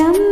கோலம்தான்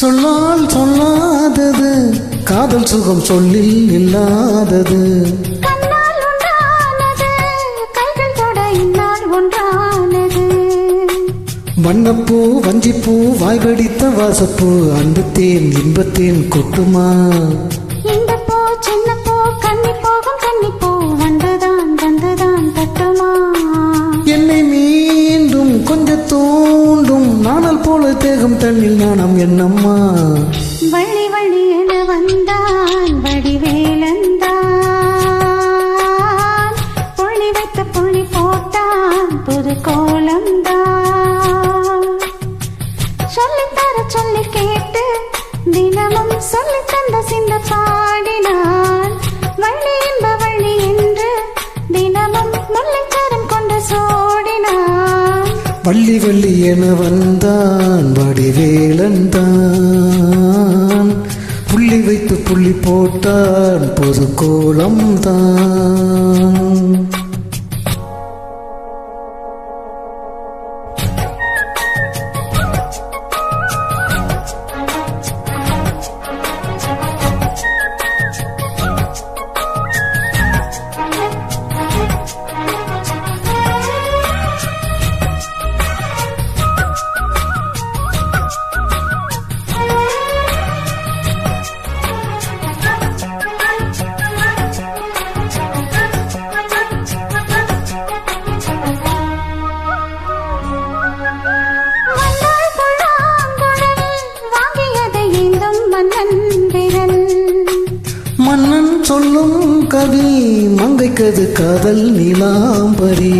சொல்லால் சொல்லாதது காதல் சுகம் சொல்லில் இல்லாதது. வண்ணப்பூ வஞ்சிப்பூ வாய்கடித்த வாசப்பூ அன்பத்தேன் இன்பத்தேன் கொட்டுமா? சின்ன போ கண்ணி போகும் கண்ணி போ வந்துதான் வந்துதான் தட்டுமா? நாணல் தேகம் தண்ணில் நாணம் என்னம்மா? வழி வழி என வந்தான் வடிவேலந்தான் புள்ளி வைத்த புள்ளி போட்டான் புது கோலந்தான். சொல்லி தர சொல்லி கேட்டு தினமும் சொல்லி தந்த சிந்த பாடினான். வள்ளி வள்ளி என வந்தான் வடிவேலந்தான் புள்ளி வைத்து புள்ளி போட்டான் பொது கோலம் தான். கவி மங்கைக்கது காதல் நீலாம்பரி.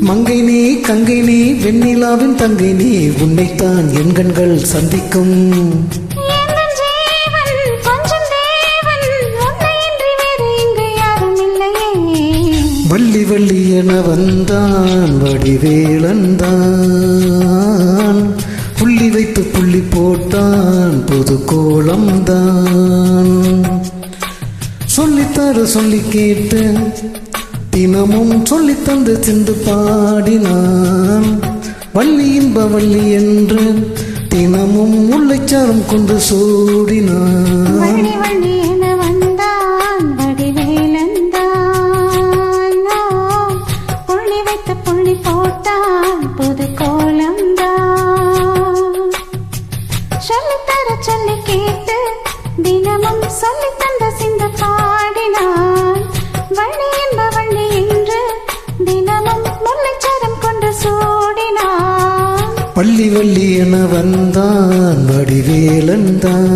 மங்கை நீ கங்கை நீ வெண்ணிலாவின் தங்கை நீ உன்னைத்தான் என் கண்கள் சந்திக்கும். வள்ளி வள்ளி என வந்தான் வடிவேலந்தான் புள்ளி புள்ளி போட்டான் புது கோலம்தான் சொல்லித்தர சொல்லி கேட்டு தினமும் சொல்லி தந்து சிந்து பாடினான். வள்ளி இன்ப வள்ளி என்று தினமும் முல்லைச்சாரம் கொண்டு சூடினான். சொல்லித்தர சொல்லி கேட்டு தினமும் சொல்லி தந்த சிந்த பாடினான் வள்ளி என்ப வள்ளி என்று தினமும் முல்லைச்சரம் கொண்டு சூடினான் வள்ளி வள்ளி என வந்தான் வடிவேலந்தான்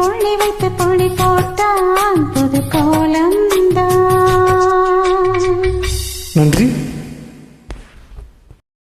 புள்ளி வைத்து புள்ளி போட்டான் புது கோலம்தான்